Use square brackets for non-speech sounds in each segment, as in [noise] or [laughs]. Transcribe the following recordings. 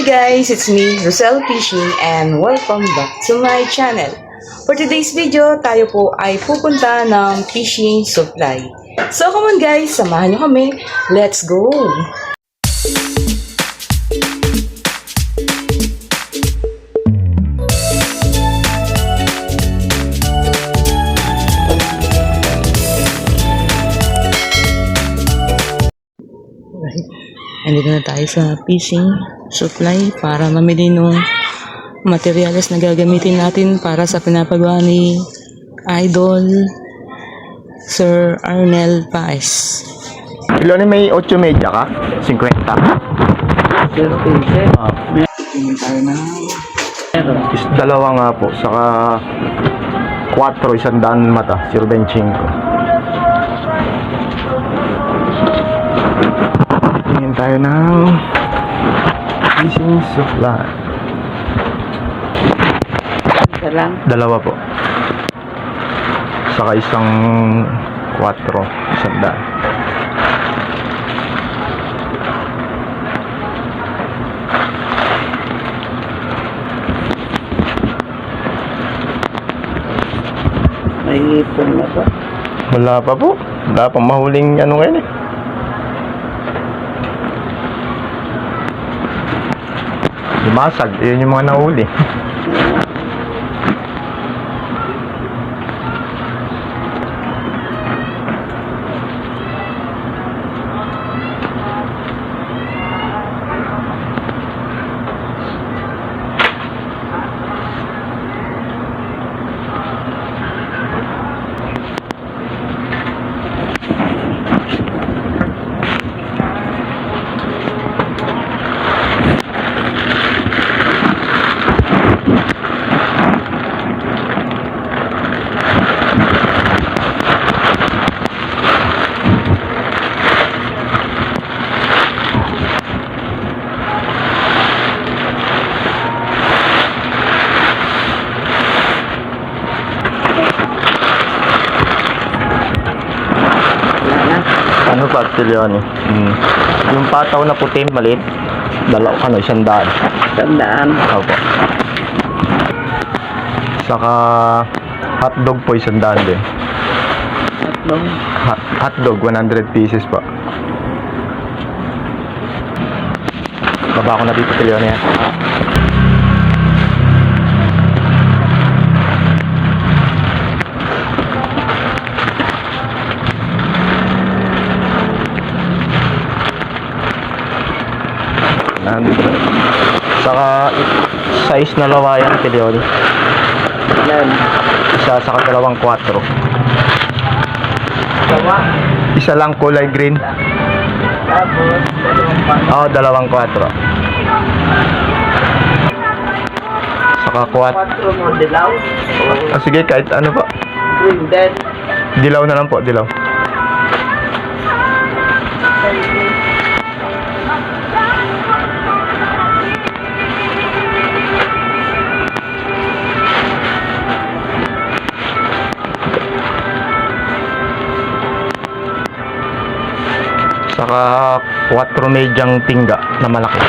Hi guys, it's me, Rosel Fishing and welcome back to my channel. For today's video, tayo po ay pupunta ng fishing supply. So come on guys, samahan nyo kami. Let's go! Andito na tayo sa fishing supply para mamili ng materials na gagamitin natin para sa pinapagawa ni Idol Sir Arnel Paes. Iloni may 8 media ka? 50? Sir Ah, is dalawa nga po, saka 4, isang daan mata, 0.5. tayo ng fishing supply. lang. Dalawa po. Saka isang 4, isang daan. May ipon na ba? Wala pa po. Wala pang mahuling ano ngayon eh. Lumasag. Yun yung mga nahuli. Yun eh. Hmm. Yung pataw na puti, maliit. Dalaw, ano, isang daan. Tandaan. Opo. Saka hotdog po isang daan din. Tatlong. Hot, hotdog, 100 pieces po. Baba ko na dito kilo na yan. Nandito. Saka size na lawayan pilyon. Ilan? Isa sa dalawang 4. Gawa. Isa lang kulay green. Tapos, dalawang pa. Oo, dalawang 4. Saka 4. Quatro mo dilaw. Ah, sige, kahit ano pa. Green dead. Dilaw na lang po, dilaw. Saka 4 medyang tingga na malaki.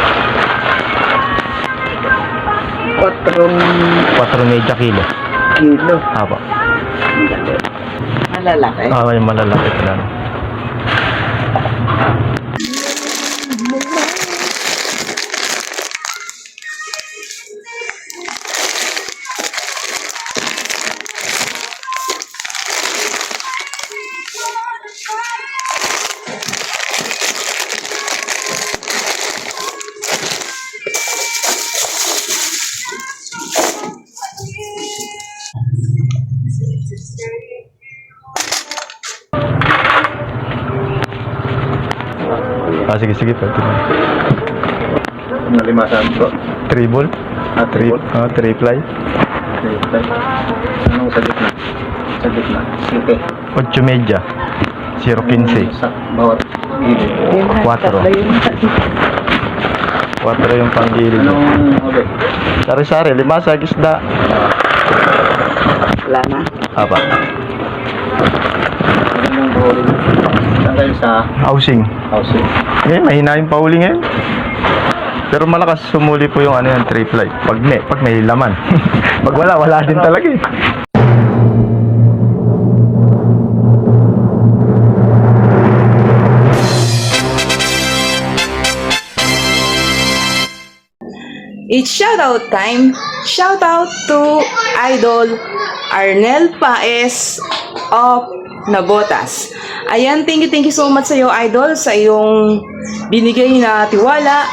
Quatrong 4 medya kilo. kilo. Apo. Malalaki. Ah, yung malalaki sila. Ah, sige, sige. Pwede na. Nalimasan ko. Triple? Ah, Tri triple. ah, triple. Anong sa gitna? Sa gitna. Sinte. 8 medya. 0.15. Sa bawat gilid. Quatro. 4 yung panggilid. Anong obe? Sari-sari, lima sa isda. Wala na. Apa? Anong? Saan kayo sa Housing. housing? Eh, mahina yung pauli ngayon. Pero malakas sumuli po yung ano yan, tree fly. Pag may, pag may laman. [laughs] pag wala, wala din talaga eh. It's shoutout time. Shoutout to Idol Arnel Paes of Nabotas. Ayan, thank you, thank you so much sa iyo, Idol, sa iyong binigay na tiwala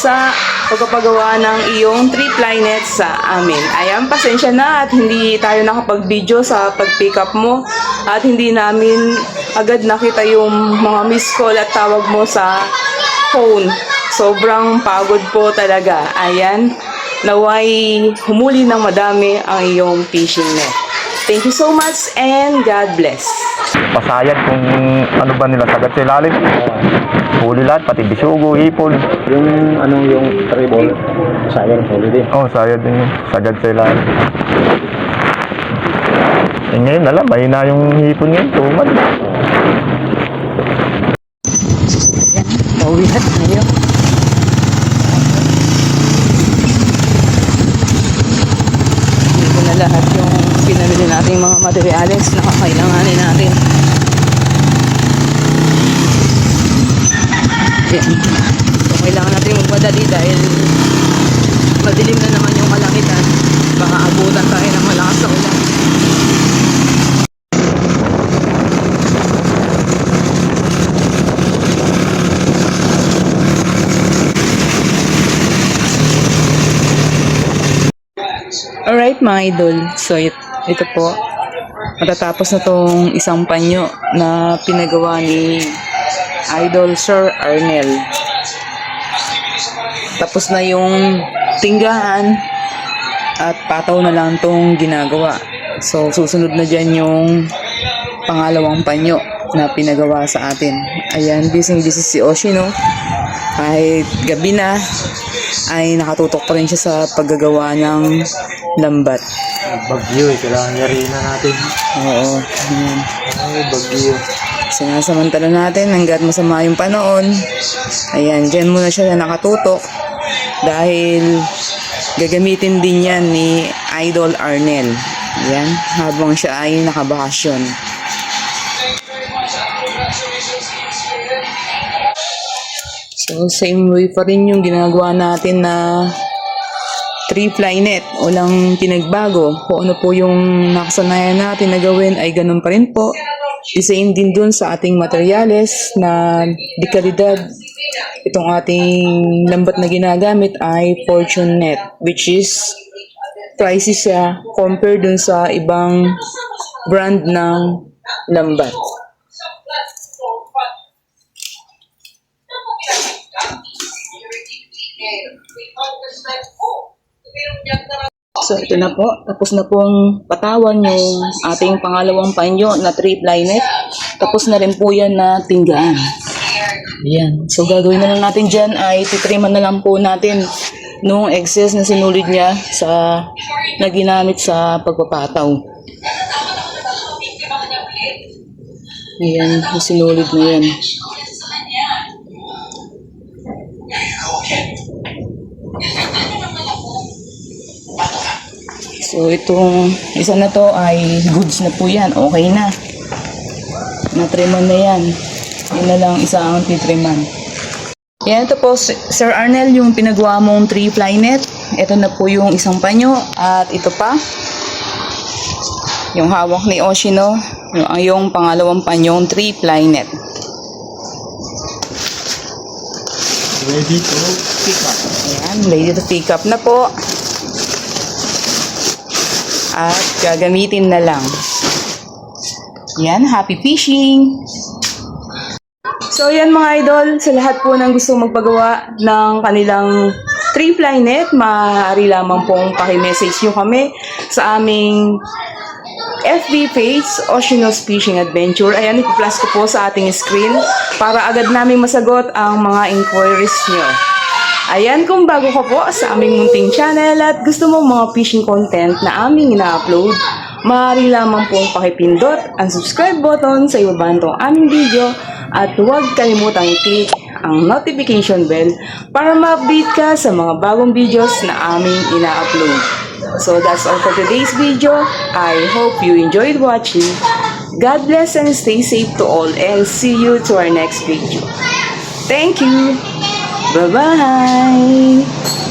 sa pagpapagawa ng iyong tree net sa amin. Ayan, pasensya na at hindi tayo nakapag-video sa pag-pick up mo at hindi namin agad nakita yung mga miss call at tawag mo sa phone. Sobrang pagod po talaga. Ayan, naway humuli ng madami ang iyong fishing net. Thank you so much and God bless. Pasayad kung ano ba nila sagad sa ilalim. Huli lahat, pati bisugo, hipon. Yung ano yung treble, sayang huli din. Oh, sayad din yun. Sagad sa ilalim. Eh ngayon, alam, mahina yung hipon ngayon. Tumad. Pauwi na tayo. Dito na lahat yung nating mga materyales na kakailanganin natin. Ayan. So, kailangan natin magmadali dahil madilim na naman yung kalangitan. Baka abutan tayo ng malakas sa ulan. Alright mga idol, so it, ito po, matatapos na tong isang panyo na pinagawa ni Idol Sir Arnel. Tapos na yung tinggahan at pataw na lang tong ginagawa. So susunod na dyan yung pangalawang panyo na pinagawa sa atin. Ayan, busy busy si Oshi no. Kahit gabi na, ay nakatutok pa rin siya sa paggagawa ng lambat. Bagyo eh, kailangan yariin na natin. Oo. Ayan. Ay, bagyo. Sinasamantala natin hanggat masama yung panahon. Ayan, dyan muna siya nakatutok dahil gagamitin din yan ni Idol Arnel. Ayan, habang siya ay nakabakasyon. So, same way pa rin yung ginagawa natin na three fly net. Walang pinagbago. Kung ano po yung nakasanayan natin na gawin ay ganun pa rin po. The same din dun sa ating materyales na di kalidad. Itong ating lambat na ginagamit ay Fortune Net which is pricey siya compared dun sa ibang brand ng lambat. So ito na po, tapos na pong patawan yung ating pangalawang panyo na trip linet. Tapos na rin po yan na tinggaan. Ayan. So gagawin na lang natin dyan ay titriman na lang po natin nung excess na sinulid niya sa na ginamit sa pagpapataw. Ayan, sinulid na yan. So itong isa na to ay goods na po yan. Okay na. Natriman na yan. Yun na lang isa ang titriman. Yan ito po, Sir Arnel, yung pinagawa mong tree fly net. Ito na po yung isang panyo. At ito pa, yung hawak ni Oshino, yung, yung pangalawang panyong tree fly net. Ready to pick up. Ayan, ready to pick up na po. At gagamitin na lang. Yan, happy fishing! So yan mga idol, sa lahat po ng gusto magpagawa ng kanilang tree fly net, maaari lamang pong pakimessage nyo kami sa aming FB page, Oceanos Fishing Adventure. Ayan, ipi-plus ko po sa ating screen para agad naming masagot ang mga inquiries nyo. Ayan, kung bago ka po sa aming munting channel at gusto mo mga fishing content na aming ina-upload, maaari lamang pong pakipindot ang subscribe button sa ibaba nitong aming video at huwag kalimutang i-click ang notification bell para ma-update ka sa mga bagong videos na aming ina-upload. So that's all for today's video. I hope you enjoyed watching. God bless and stay safe to all and see you to our next video. Thank you. Bye-bye.